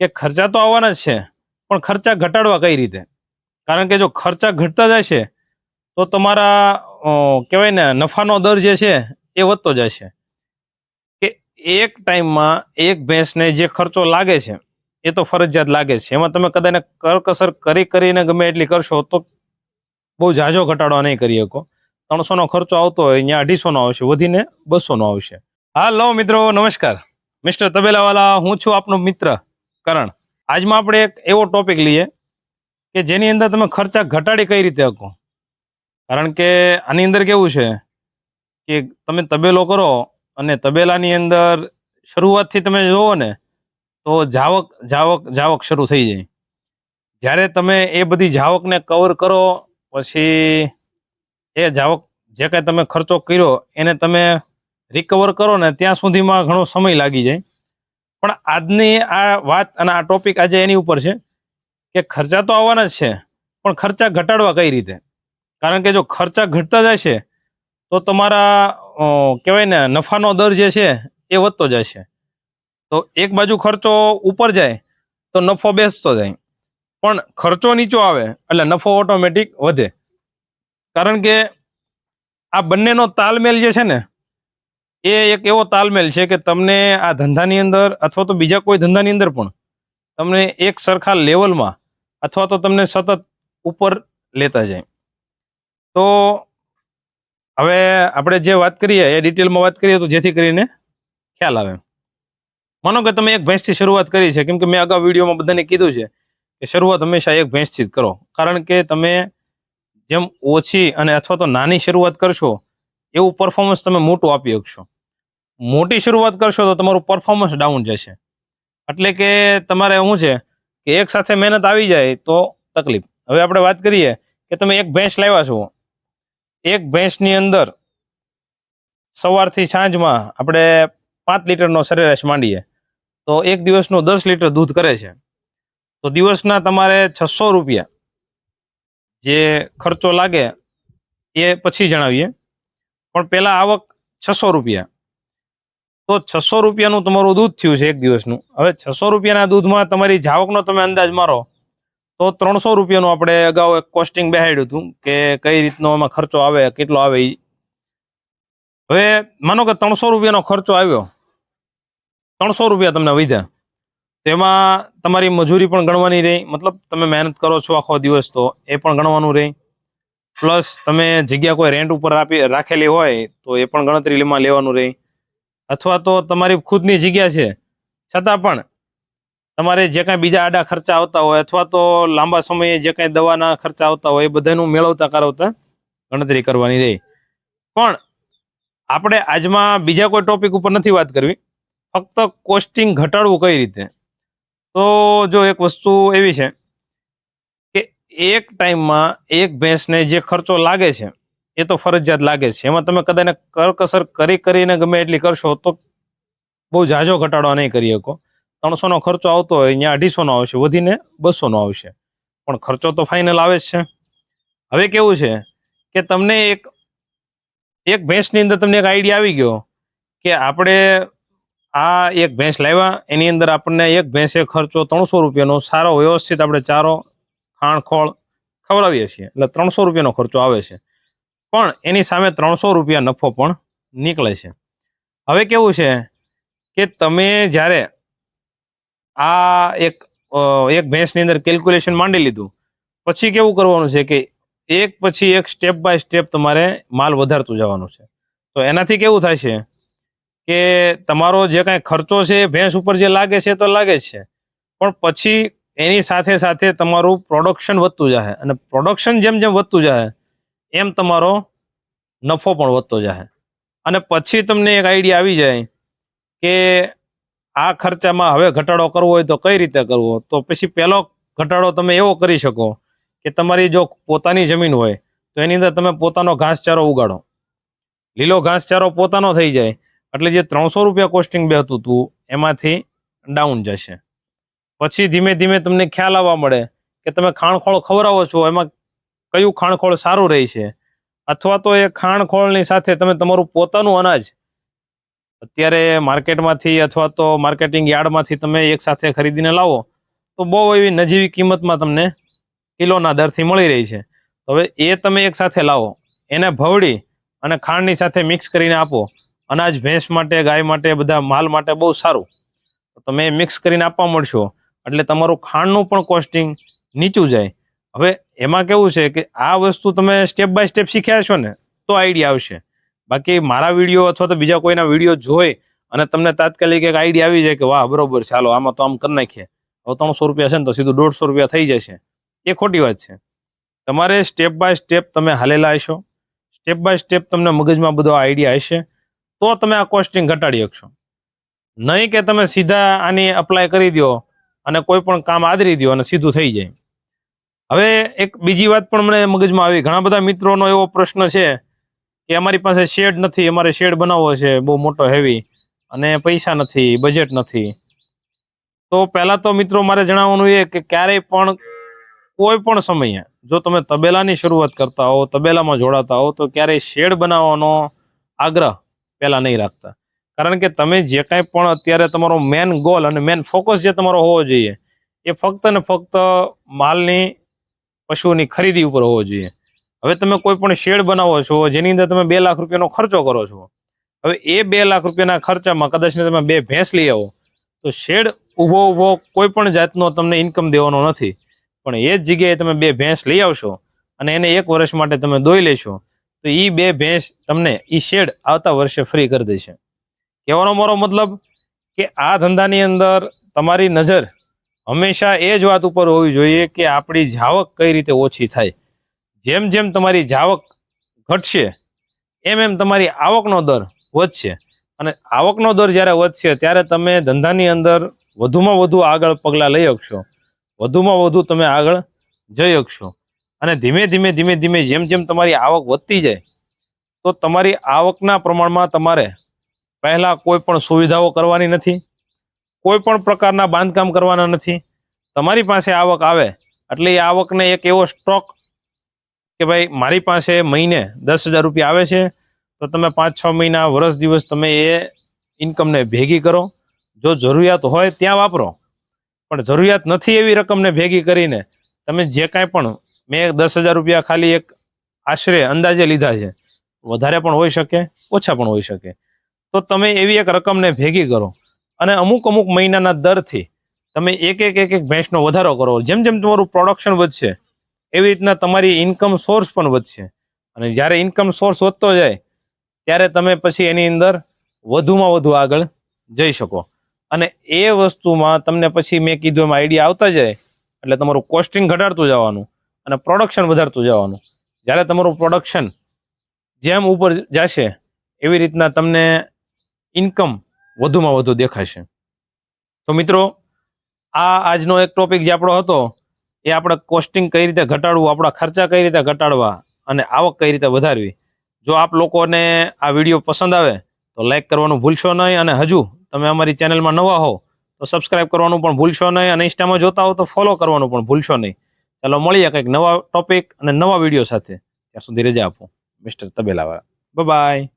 કે ખર્ચા તો આવવાના જ છે, પણ ખર્ચા ઘટાડવા કઈ રીતે? કારણ કે જો ખર્ચા ઘટતા જાય છે, તો તમારા કહેવાય ને, નફાનો દર જે છે, એ વધતો જાય છે. કે એક ટાઈમમાં એક ભેંસને જે ખર્ચો લાગે છે, એ તો ફરજિયાત લાગે છે. એમાં તમે કદાચ કરકસર કરી કરીને ગમે એટલી કરશો, તો બહુ ઝાઝો ઘટાડો નહીં કરી શકો. ત્રણસોનો ખર્ચો આવતો હોય, અહીંયા અઢીસોનો આવશે, વધીને બસોનો આવશે આવશે. હાલો મિત્રો, નમસ્કાર. મિસ્ટર તબેલાવાલા, હું છું આપનો મિત્ર. કરણ, આજમાં આપણે એક એવો ટોપિક લઈએ કે જેની અંદર તમે ખર્ચા ઘટાડી કઈ રીતે શકો? કારણ કે આની અંદર કેવું છે કે તમે તબેલો કરો અને તબેલાની અંદર શરૂઆતથી તમે જોવો ને, તો જાવક જાવક જાવક શરૂ થઈ જાય. જ્યારે તમે એ બધી જાવકને કવર કરો, પછી એ જાવક જે કાંઈ તમે ખર્ચો કર્યો એને તમે રિકવર કરો ને, ત્યાં સુધીમાં ઘણો સમય લાગી જાય. પણ આજની આ વાત અને આ ટોપિક આજે એની ઉપર છે કે ખર્ચા તો આવવાના જ છે, પણ ખર્ચા ઘટાડવા કઈ રીતે? કારણ કે જો ખર્ચા ઘટતા જાય છે, તો તમારા કહેવાય ને, નફાનો દર જે છે એ વધતો જાય છે. તો એક બાજુ ખર્ચો ઉપર જાય, તો નફો બેસતો જાય. પણ ખર્ચો નીચો આવે, એટલે નફો ઓટોમેટિક વધે. કારણ કે આ બંનેનો તાલમેલ જે છે ને એ એક એવો તાલમેલ છે કે તમને આ ધંધાની અંદર અથવા તો બીજા કોઈ ધંધાની અંદર પણ તમને એક સરખા લેવલમાં અથવા તો તમને સતત ઉપર લેતા જાય. તો હવે આપણે જે વાત કરીએ, એ ડિટેલમાં વાત કરીએ તો જેથી કરીને ખ્યાલ આવે. માનો કે તમે એક ભેંસથી શરૂઆત કરી છે, કેમ કે મેં અગાઉ વિડીયોમાં બધાને કીધું છે કે શરૂઆત હંમેશા એક ભેંસથી જ કરો. કારણ કે તમે જેમ ઓછી અને અથવા તો નાની શરૂઆત કરશો એવું પરફોર્મન્સ તમે મોટું આપી શકશો. મોટી શરૂઆત કરશો તો તમારું પરફોર્મન્સ ડાઉન જશે. એટલે કે તમારે શું છે કે એક સાથે મહેનત આવી જાય તો તકલીફ. હવે આપણે વાત કરીએ કે તમે એક ભેંસ લાવ્યા છો. એક ભેંસની અંદર સવારથી સાંજમાં આપણે પાંચ લીટરનો સરેરાશ માંડીએ. તો એક દિવસનું દસ લીટર દૂધ કરે છે. તો દિવસના તમારે છસો રૂપિયા જે ખર્ચો લાગે એ પછી જણાવીએ. પણ પહેલા આવક છસો રૂપિયા. તો છસો રૂપિયાનું તમારું દૂધ થયું છે એક દિવસનું. હવે છસો રૂપિયાના દૂધમાં તમારી જાવકનો તમે અંદાજ મારો, તો ત્રણસો રૂપિયાનું આપણે અગાઉ એક કોસ્ટિંગ બેહાડ્યું હતું કે કઈ રીતનો એમાં ખર્ચો આવે, કેટલો આવે એ હવે માનો કે ત્રણસો રૂપિયાનો ખર્ચો આવ્યો. ત્રણસો રૂપિયા તમને વધ્યા. તેમાં તમારી મજૂરી પણ ગણવાની રહી, મતલબ તમે મહેનત કરો છો આખો દિવસ તો એ પણ ગણવાનું રહી. પ્લસ તમે જગ્યા કોઈ રેન્ટ ઉપર આપી, રાખેલી હોય, તો એ પણ ગણતરીમાં લેવાનું રહે. અથવા તો તમારી ખુદની જગ્યા છે. છતાં પણ તમારે જે કાંઈ બીજા આડા ખર્ચા આવતા હોય, અથવા તો લાંબા સમયે જે કાંઈ દવાના ખર્ચા આવતા હોય, એ બધાનું મેળવતા કરાવતા ગણતરી કરવાની રહી. પણ આપણે આજમાં બીજા કોઈ ટોપિક ઉપર નથી વાત કરવી. ફક્ત કોસ્ટિંગ ઘટાડવું કઈ રીતે? તો જો એક વસ્તુ એવી છે એક ટાઈમમાં એક ભેંસને જે ખર્ચો લાગે છે, એ તો ફરજિયાત લાગે છે. એમાં તમે કદાચ કરકસર કરી કરીને ગમે એટલી કરશો તો બહુ ઝાઝો ઘટાડો નહીં કરી શકો. ત્રણસોનો ખર્ચો આવતો હોય, અહીંયા અઢીસોનો આવશે, વધીને બસોનો આવશે. પણ ખર્ચો તો ફાઇનલ આવે જ છે. હવે કેવું છે કે તમને એક એક ભેંસની અંદર તમને એક આઈડિયા આવી ગયો કે આપણે આ એક ભેંસ લાવ્યા, એની અંદર આપણને એક ભેંસે ખર્ચો ત્રણસો રૂપિયાનો સારો વ્યવસ્થિત આપણે ચારો ખાણ ખોળ ખવડાવીએ છીએ. એટલે ત્રણસો રૂપિયાનો ખર્ચો આવે છે. પણ એની સામે ત્રણસો રૂપિયા નફો પણ નીકળે છે. હવે કેવું છે કે તમે જ્યારે આ એક એક ભેંસની અંદર કેલ્ક્યુલેશન માંડી લીધું, પછી કેવું કરવાનું છે કે એક પછી એક સ્ટેપ બાય સ્ટેપ તમારે માલ વધારતું જવાનું છે. તો એનાથી કેવું થાય છે કે તમારો જે કાંઈ ખર્ચો છે, ભેંસ ઉપર જે લાગે છે તો લાગે જ છે. પણ પછી એની સાથે સાથે તમારું પ્રોડક્શન વધતું જશે અને પ્રોડક્શન જેમ જેમ વધતું જાય એમ તમારો નફો પણ વધતો જશે અને પછી તમને એક આઈડિયા આવી જાય કે આ ખર્ચામાં હવે ઘટાડો કરવો હોય તો કઈ રીતે કરવો? તો પછી પહેલો ઘટાડો તમે એવો કરી શકો કે તમારી જો પોતાની જમીન હોય, તો એની અંદર તમે પોતાનો ઘાસચારો ઉગાડો. લીલો ઘાસચારો પોતાનો થઈ જાય. એટલે જે ત્રણસો રૂપિયા કોસ્ટિંગ બે હતું એમાંથી ડાઉન જશે. પછી ધીમે ધીમે તમને ખ્યાલ આવવા મળે કે તમે ખાણખોળ ખવડાવો છો, એમાં કયું ખાણખોળ સારું રહે છે? અથવા તો એ ખાણખોળની સાથે તમે તમારું પોતાનું અનાજ અત્યારે માર્કેટમાંથી અથવા તો માર્કેટિંગ યાર્ડમાંથી તમે એક સાથે ખરીદીને લાવો, તો બહુ એવી નજીવી કિંમતમાં તમને કિલોના દરથી મળી રહી છે. હવે એ તમે એક સાથે લાવો, એને ભવડી અને ખાંડની સાથે મિક્સ કરીને આપો. અનાજ ભેંસ માટે, ગાય માટે, બધા માલ માટે બહુ સારું. તમે મિક્સ કરીને આપવા મળશો. એટલે તમારું ખાંડનું પણ કોસ્ટિંગ નીચું જાય. હવે એમાં કેવું છે કે આ વસ્તુ તમે સ્ટેપ બાય સ્ટેપ શીખ્યા છો ને, તો આઈડિયા આવશે. બાકી મારા વીડિયો અથવા તો બીજા કોઈના વીડિયો જોઈ અને તમને તાત્કાલિક એક આઈડિયા આવી જાય કે વાહ, બરોબર ચાલો આમાં તો આમ કરી નાખીએ. હવે ત્રણસો રૂપિયા છે ને તો સીધું દોઢસો રૂપિયા થઈ જશે. એ ખોટી વાત છે. તમારે સ્ટેપ બાય સ્ટેપ તમે હાલેલા હશો. સ્ટેપ બાય સ્ટેપ તમને મગજમાં બધો આઈડિયા હશે. તો તમે આ કોસ્ટિંગ ઘટાડી શકશો. નહીં કે તમે સીધા આની અપ્લાય કરી દો. અને કોઈ પણ કામ આદરી દો અને સીધું થઈ જાય. હવે એક બીજી વાત પણ મને મગજમાં આવી. ઘણા બધા મિત્રોનો એવો પ્રશ્ન છે કે અમારી પાસે શેડ નથી, અમારે શેડ બનાવવો છે, બહુ મોટો હેવી અને પૈસા નથી બજેટ નથી. તો પહેલાં તો મિત્રો મારે જણાવવાનું એ કે ક્યારેય પણ કોઈ પણ સમયે જો તમે તબેલાની શરૂઆત કરતા હો, તબેલામાં જોડાતા હો, તો ક્યારેય શેડ બનાવવાનો આગ્રહ પહેલાં નહીં રાખતા. કારણ કે તમે જે કાંઈ પણ અત્યારે તમારો મેન ગોલ અને મેન ફોકસ જે તમારો હોવો જોઈએ, એ ફક્ત ને ફક્ત માલની પશુઓની ખરીદી ઉપર હોવો જોઈએ. હવે તમે કોઈ પણ શેડ બનાવો છો, જેની અંદર તમે બે લાખ રૂપિયાનો ખર્ચો કરો છો, હવે એ બે લાખ રૂપિયાના ખર્ચામાં કદાચને તમે બે ભેંસ લઈ આવો, તો શેડ ઊભો ઊભો કોઈ પણ જાતનો તમને ઇન્કમ દેવાનો નથી. પણ એ જ જગ્યાએ તમે બે ભેંસ લઈ આવશો અને એને એક વર્ષ માટે તમે દોઈ લેશો, તો એ બે ભેંસ તમને એ શેડ આવતા વર્ષે ફ્રી કરી દેશે. કહેવાનો મારો મતલબ કે આ ધંધાની અંદર તમારી નજર હંમેશા એ જ વાત ઉપર હોવી જોઈએ કે આપણી જાવક કઈ રીતે ઓછી થાય. જેમ જેમ તમારી જાવક ઘટશે, એમ એમ તમારી આવકનો દર વધશે. અને આવકનો દર જ્યારે વધશે, ત્યારે તમે ધંધાની અંદર વધુમાં વધુ આગળ પગલાં લઈ શકશો. વધુમાં વધુ તમે આગળ જઈ શકશો. અને ધીમે ધીમે ધીમે ધીમે જેમ જેમ તમારી આવક વધતી જાય, તો તમારી આવકના પ્રમાણમાં તમારે પહેલા કોઈ પણ સુવિધાઓ કરવાની નથી, કોઈ પણ પ્રકારના બાંધકામ કરવાના નથી. તમારી પાસે આવક આવે, એટલે એ આવકને એક એવો સ્ટોક કે ભાઈ મારી પાસે મહિને દસ હજાર રૂપિયા આવે છે, તો તમે પાંચ છ મહિના, વર્ષ, દિવસ તમે એ ઇન્કમને ભેગી કરો. જો જરૂરિયાત હોય ત્યાં વાપરો. પણ જરૂરિયાત નથી એવી રકમને ભેગી કરીને તમે જે કાંઈ પણ મેં દસ હજાર રૂપિયા ખાલી એક આશરે અંદાજે લીધા છે. વધારે પણ હોઈ શકે, ઓછા પણ હોઈ શકે. તો તમે એવી એક રકમને ભેગી કરો. અને અમુક અમુક મહિનાના દરથી તમે એક એક એક એક ભેંસનો વધારો કરો. જેમ જેમ તમારું પ્રોડક્શન વધશે, એવી રીતના તમારી ઇન્કમ સોર્સ પણ વધશે. અને જ્યારે ઇન્કમ સોર્સ વધતો જાય, ત્યારે તમે પછી એની અંદર વધુમાં વધુ આગળ જઈ શકો. અને એ વસ્તુમાં તમને પછી મેં કીધું એમાં આઈડિયા આવતા જાય, એટલે તમારું કોસ્ટિંગ ઘટાડતું જવાનું અને પ્રોડક્શન વધારતું જવાનું. જ્યારે તમારું પ્રોડક્શન જેમ ઉપર જશે, એવી રીતના તમને ઇન્કમ વધુમાં વધુ દેખાશે. તો મિત્રો, આ આજનો એક ટોપિક જે આપણો હતો, એ આપણે કોસ્ટિંગ કઈ રીતે ઘટાડવું, આપણા ખર્ચા કઈ રીતે ઘટાડવા અને આવક કઈ રીતે વધારવી. જો આપ લોકોને આ વીડિયો પસંદ આવે, તો લાઈક કરવાનું ભૂલશો નહીં અને હજુ તમે અમારી ચેનલમાં નવા હો, તો સબસ્ક્રાઇબ કરવાનું પણ ભૂલશો નહીં અને ઇન્સ્ટામાં જોતા હો તો ફોલો કરવાનું પણ ભૂલશો નહીં. ચાલો મળીએ કંઈક નવા ટોપિક અને નવા વીડિયો સાથે. ત્યાં સુધી રજા આપો મિસ્ટર તબેલાવાળા. બાય